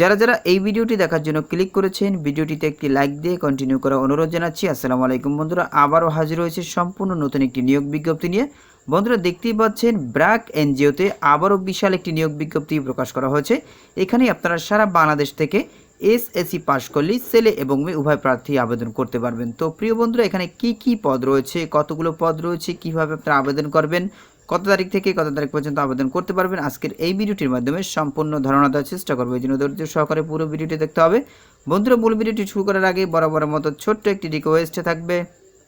যারা যারা এই ভিডিওটি দেখার জন্য ক্লিক করেছেন, ভিডিওটিতে একটি লাইক দিয়ে কন্টিনিউ করা অনুরোধ জানাচ্ছি। আসসালামু আলাইকুম বন্ধুরা, আবারও হাজির হয়েছে সম্পূর্ণ নতুন একটি নিয়োগ বিজ্ঞপ্তি নিয়ে। বন্ধুরা, দেখতেই পাচ্ছেন, ব্র্যাক এনজিওতে আবারও বিশাল একটি নিয়োগ বিজ্ঞপ্তি প্রকাশ করা হয়েছে। এখানে আপনারা সারা বাংলাদেশ থেকে এস এসএসসি পাশ করলেই ছেলে এবং মেয়ে উভয় প্রার্থী আবেদন করতে পারবেন। তো প্রিয় বন্ধুরা, এখানে কি কি পদ রয়েছে, কতগুলো পদ রয়েছে, কীভাবে আপনারা আবেদন করবেন কত তারিখ থেকে কত তারিখ পর্যন্ত আবেদন করতে পারবেন? আজকের এই ভিডিওটির মাধ্যমে সম্পূর্ণ ধারণা দেওয়ার চেষ্টা করব। এই জন্য ধৈর্য সহকারে পুরো ভিডিওটি দেখতে হবে। বন্ধুরা, মূল ভিডিওটি শুরু করার আগে বরাবর মতো ছোট্ট একটি রিকোয়েস্ট থাকবে।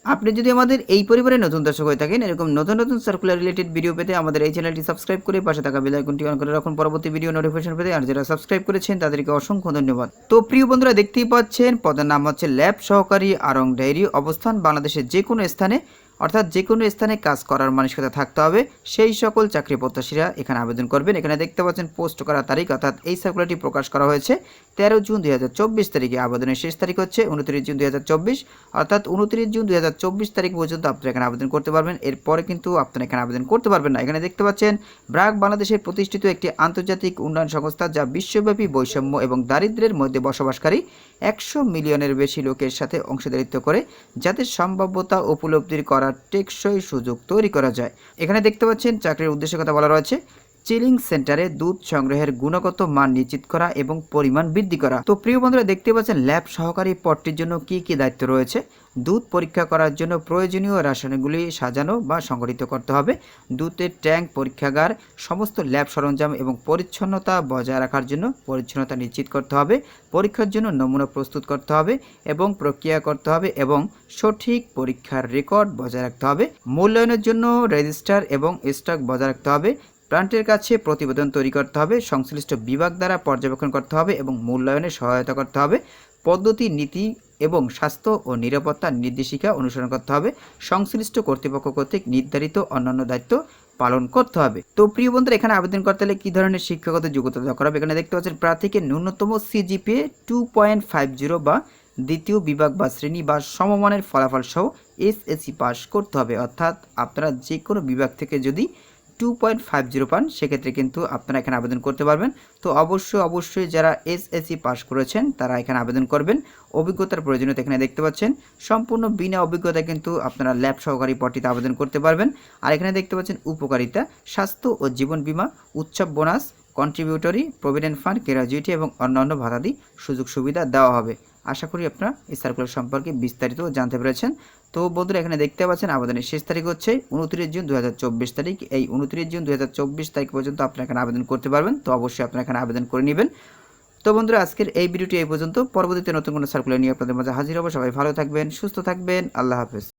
আপনি যদি আমাদের এই পরিবারে নতুন দর্শক হয়ে থাকেন, এরকম নতুন নতুন সার্কুলার রিলেটেড ভিডিও পেতে আমাদের এই চ্যানেলটি সাবস্ক্রাইব করে পাশে থাকা বেল আইকনটি অন করে রাখুন। পরবর্তী ভিডিও নোটিফিকেশন পেতে আর যারা সাবস্ক্রাইব করেছেন, তাদেরকে অসংখ্য ধন্যবাদ। তো প্রিয় বন্ধুরা, দেখতেই পাচ্ছেন, পদের নাম হচ্ছে ল্যাব সহকারী আরং ডায়েরি। অবস্থান বাংলাদেশের যে কোনো স্থানে। অর্থাৎ যে কোনো স্থানে কাজ করার মানসিকতা থাকতে হবে। সেই সকল চাকরি প্রত্যাশীরা এখানে আবেদন করবেন। এখানে দেখতে পাচ্ছেন পোস্ট করার তারিখ, অর্থাৎ এই সার্কুলারটি প্রকাশ করা হয়েছে। তেরো জুন দুই হাজার চব্বিশ তারিখে আবেদনের শেষ তারিখ হচ্ছে উনত্রিশ জুন দুই হাজার চব্বিশ। অর্থাৎ উনত্রিশ জুন দুই হাজার চব্বিশ তারিখ পর্যন্ত আপনারা এখানে আবেদন করতে পারবেন। এরপরে কিন্তু আপনারা এখানে আবেদন করতে পারবেন না। এখানে দেখতে পাচ্ছেন, ব্রাক বাংলাদেশের প্রতিষ্ঠিত একটি আন্তর্জাতিক উন্নয়ন সংস্থা যা বিশ্বব্যাপী বৈষম্য এবং দারিদ্র্যের মধ্যে বসবাসকারী একশো মিলিয়নের বেশি লোকের সাথে অংশীদারিত্ব করে, যাতে সম্ভাব্যতা উপলব্ধির করার টেকসই সুযোগ তৈরি করা যায়। এখানে দেখতে পাচ্ছেন চাকরির উদ্দেশ্যের কথা বলা রয়েছে। চিলিং সেন্টারে দুধ সংগ্রহের গুণগত মান নিশ্চিত করা এবং পরিমাণ বৃদ্ধি করা। তো প্রিয় বন্ধুরা, দেখতে পাচ্ছেন ল্যাব সহকারী পদটির জন্য কি কি দায়িত্ব রয়েছে? দুধ পরীক্ষা করার জন্য প্রয়োজনীয় রাসায়নিকগুলি সাজানো বা সংগঠিত করতে হবে। দুধের ট্যাঙ্ক পরীক্ষাগার, সমস্ত ল্যাব সরঞ্জাম এবং পরিচ্ছন্নতা বজায় রাখার জন্য পরিচ্ছন্নতা নিশ্চিত করতে হবে। পরীক্ষার জন্য নমুনা প্রস্তুত করতে হবে এবং প্রক্রিয়া করতে হবে এবং সঠিক পরীক্ষার রেকর্ড বজায় রাখতে হবে। মূল্যায়নের জন্য রেজিস্টার এবং স্টক বজায় রাখতে হবে। প্লান্টের কাছে প্রতিবেদন তৈরি করতে হবে, সংশ্লিষ্ট বিভাগ দ্বারা পর্যবেক্ষণ করতে হবে এবং মূল্যায়নে সহায়তা করতে হবে, পদ্ধতি, নীতি এবং স্বাস্থ্য ও নিরাপত্তার নির্দেশিকা অনুসরণ করতে হবে, সংশ্লিষ্ট কর্তৃপক্ষ কর্তৃক নির্ধারিত অন্যান্য দায়িত্ব পালন করতে হবে। তো প্রিয় বন্ধুরা, এখানে আবেদন করতে হলে কী ধরনের শিক্ষাগত যোগ্যতা দরকার হবে? এখানে দেখতে পাচ্ছেন প্রার্থীকে ন্যূনতম CGPA two point five zero বা দ্বিতীয় বিভাগ বা শ্রেণি বা সমমানের ফলাফল সহ এসএসসি পাস করতে হবে। অর্থাৎ আপনারা যে কোনো বিভাগ থেকে যদি টু পয়েন্ট ফাইভ জিরো পান, সেক্ষেত্রে কিন্তু আপনারা এখানে আবেদন করতে পারবেন। তো অবশ্যই অবশ্যই যারা এসএসসি পাস করেছেন, তারা এখানে আবেদন করবেন। অভিজ্ঞতার প্রয়োজনীয়তা এখানে দেখতে পাচ্ছেন। সম্পূর্ণ বিনা অভিজ্ঞতা কিন্তু আপনারা ল্যাব সহকারী পটিতে আবেদন করতে পারবেন। আর এখানে দেখতে পাচ্ছেন উপকারিতা, স্বাস্থ্য ও জীবন বীমা, উৎসব bonus contributory provident fund gratuity এবং অন্যান্য ভাতাদি সুযোগ সুবিধা দেওয়া হবে। আশা করি আপনারা এই সার্কুলার সম্পর্কে বিস্তারিত জানতে পেরেছেন। তো বন্ধুরা, এখানে দেখতে পাচ্ছেন, আবেদনের শেষ তারিখ হচ্ছে উনত্রিশ জুন দু হাজার চব্বিশ তারিখ। এই উনত্রিশ জুন দুই হাজার চব্বিশ তারিখ পর্যন্ত আপনারা এখানে আবেদন করতে পারবেন। তো অবশ্যই আপনারা এখানে আবেদন করে নেবেন। তো বন্ধুরা, আজকের এই ভিডিওটি এই পর্যন্ত। পরবর্তীতে নতুন কোনো সার্কুলার নিয়ে আপনাদের মাঝে হাজির হব। সবাই ভালো থাকবেন, সুস্থ থাকবেন। আল্লাহ হাফেজ।